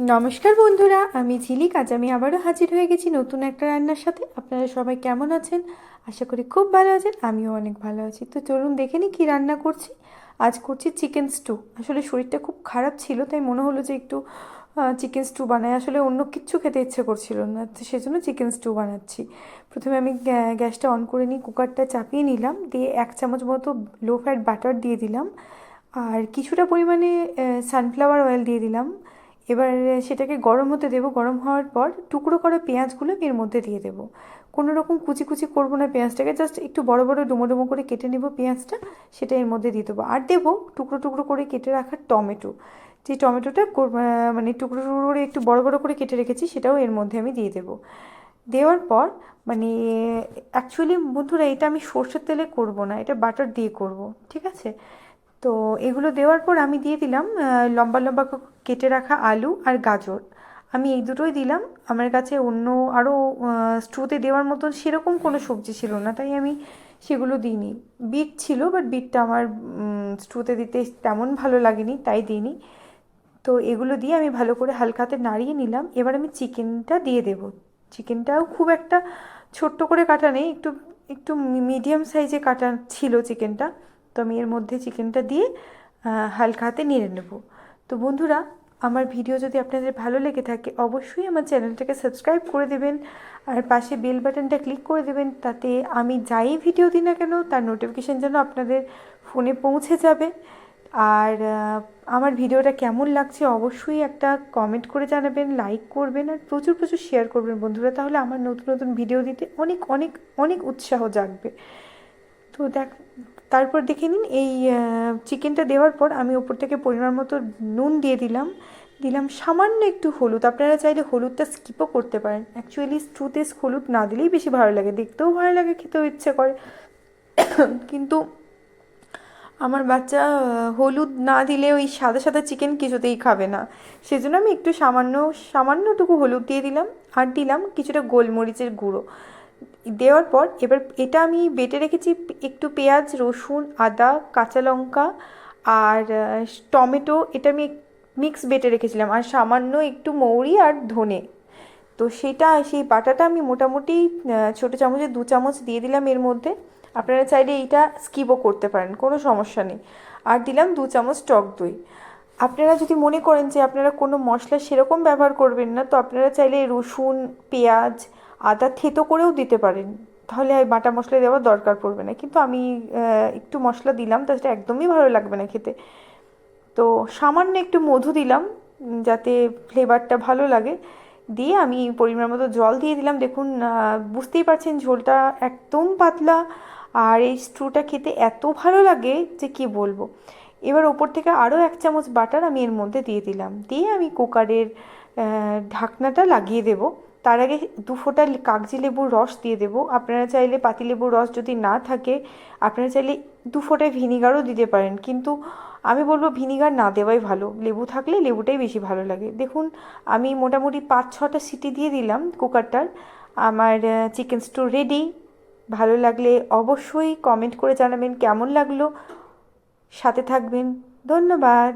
নমস্কার বন্ধুরা, আমি ঝিলিক। আজ আমি আবারও হাজির হয়ে গেছি নতুন একটা রান্নার সাথে। আপনারা সবাই কেমন আছেন? আশা করি খুব ভালো আছেন, আমিও অনেক ভালো আছি। তো চলুন দেখে নিই কী রান্না করছি। আজ করছি চিকেন স্টু। আসলে শরীরটা খুব খারাপ ছিল, তাই মনে হলো যে একটু চিকেন স্টু বানাই। আসলে অন্য কিচ্ছু খেতে ইচ্ছে করছিল না, তো সেজন্য চিকেন স্টু বানাচ্ছি। প্রথমে আমি গ্যা- গ্যাসটা অন করে নিই, কুকারটা চাপিয়ে নিলাম, দিয়ে এক চামচ মতো লো ফ্যাট বাটার দিয়ে দিলাম। আর কিছুটা পরিমাণে সানফ্লাওয়ার অয়েল দিয়ে দিলাম। এবার সেটাকে গরম হতে দেবো। গরম হওয়ার পর টুকরো করা পেঁয়াজগুলো এর মধ্যে দিয়ে দেবো। কোনো রকম কুচি কুচি করব না পেঁয়াজটাকে জাস্ট একটু বড় বড় ডুমো ডুমো করে কেটে নেব পেঁয়াজটা, সেটা এর মধ্যে দিয়ে দেবো। আর দেবো টুকরো টুকরো করে কেটে রাখা টমেটো। যে টমেটোটা মানে টুকরো টুকরো করে একটু বড় বড় করে কেটে রেখেছি, সেটাও এর মধ্যে আমি দিয়ে দেবো। দেওয়ার পর মানে অ্যাকচুয়ালি বন্ধুরা, এটা আমি সর্ষের তেলে করব না, এটা বাটার দিয়ে করব, ঠিক আছে? তো এগুলো দেওয়ার পর আমি দিয়ে দিলাম লম্বা লম্বা কেটে রাখা আলু আর গাজর। আমি এই দুটোই দিলাম। আমার কাছে অন্য আরও স্টুতে দেওয়ার মতন সেরকম কোনো সবজি ছিল না, তাই আমি সেগুলো দিইনি। বিট ছিল বাট বিটটা আমার স্টুতে দিতে তেমন ভালো লাগেনি, তাই দিইনি। তো এগুলো দিয়ে আমি ভালো করে হালকা হাতে নাড়িয়ে নিলাম। এবার আমি চিকেনটা দিয়ে দেবো। চিকেনটাও খুব একটা ছোট্ট করে কাটা নেই, একটু একটু মিডিয়াম সাইজে কাটা ছিল চিকেনটা। তো আমি এর মধ্যে চিকেনটা দিয়ে হালকা হাতে নেড়ে নেব। তো বন্ধুরা, আমার ভিডিও যদি আপনাদের ভালো লেগে থাকে, অবশ্যই আমার চ্যানেলটাকে সাবস্ক্রাইব করে দেবেন আর পাশে বেল বাটনটা ক্লিক করে দেবেন তাতে আমি যাই ভিডিও দিই না কেন, তার নোটিফিকেশান যেন আপনাদের ফোনে পৌঁছে যাবে। আর আমার ভিডিওটা কেমন লাগছে অবশ্যই একটা কমেন্ট করে জানাবেন, লাইক করবেন আর প্রচুর প্রচুর শেয়ার করবেন বন্ধুরা, তাহলে আমার নতুন নতুন ভিডিও দিতে অনেক অনেক অনেক উৎসাহ জাগবে। তো দেখ তারপর দেখে নিন, এই চিকেনটা দেওয়ার পর আমি ওপর থেকে পরিমাণ মতো নুন দিয়ে দিলাম। দিলাম সামান্য একটু হলুদ। আপনারা চাইলে হলুদটা স্কিপও করতে পারেন। অ্যাকচুয়ালি স্টুতে হলুদ না দিলেই বেশি ভালো লাগে। দেখতেও ভালো লাগে, খেতেও ইচ্ছে করে। কিন্তু আমার বাচ্চা হলুদ না দিলে ওই সাদা সাদা চিকেন কিছুতেই খাবে না। সেজন্য আমি একটু সামান্য, সামান্যটুকু হলুদ দিয়ে দিলাম। আর দিলাম কিছুটা গোলমরিচের গুঁড়ো। দেওয়ার পর এবার এটা আমি বেটে রেখেছি একটু পেঁয়াজ, রসুন, আদা, কাঁচা লঙ্কা আর টমেটো। এটা আমি মিক্স বেটে রেখেছিলাম। আর সামান্য একটু মৌরি আর ধনে। তো সেটা, সেই বাটাটা আমি মোটামুটি ছোটো চামচে, দু চামচ দিয়ে দিলাম এর মধ্যে। আপনারা চাইলে এইটা স্কিপও করতে পারেন, কোনো সমস্যা নেই। আর দিলাম দু চামচ টক দই। আপনারা যদি মনে করেন যে আপনারা কোনো মশলা সেরকম ব্যবহার করবেন না, তো আপনারা চাইলে রসুন, পেঁয়াজ আদা থেতো করেও দিতে পারেন। তাহলে বাটা মশলা দেওয়ার দরকার পড়বে না। কিন্তু আমি একটু মশলা দিলাম তাতে একদমই ভালো লাগবে না খেতে। তো সামান্য একটু মধু দিলাম যাতে ফ্লেভারটা ভালো লাগে। দিয়ে আমি পরিমাণ মতো জল দিয়ে দিলাম। দেখুন বুঝতেই পারছেন ঝোলটা একদম পাতলা। আর এই স্ট্রুটা খেতে এত ভালো লাগে যে কি বলব। এবার ওপর থেকে আরও এক চামচ বাটার আমি এর মধ্যে দিয়ে দিলাম। দিয়ে আমি কুকারের ঢাকনাটা লাগিয়ে দেবো। তার আগে দু ফোঁটা কাগজি লেবুর রস দিয়ে দেবো। আপনারা চাইলে পাতিলেবুর রস যদি না থাকে, আপনারা চাইলে দু ফোঁটা ভিনিগারও দিতে পারেন। কিন্তু আমি বলব ভিনিগার না দেওয়াই ভালো। লেবু থাকলে লেবুটাই বেশি ভালো লাগে। দেখুন, আমি মোটামুটি পাঁচ ছটা সিটি দিয়ে দিলাম কুকারটার। আমার চিকেন স্টু রেডি। ভালো লাগলে অবশ্যই কমেন্ট করে জানাবেন কেমন লাগল। সাথে থাকবেন। ধন্যবাদ।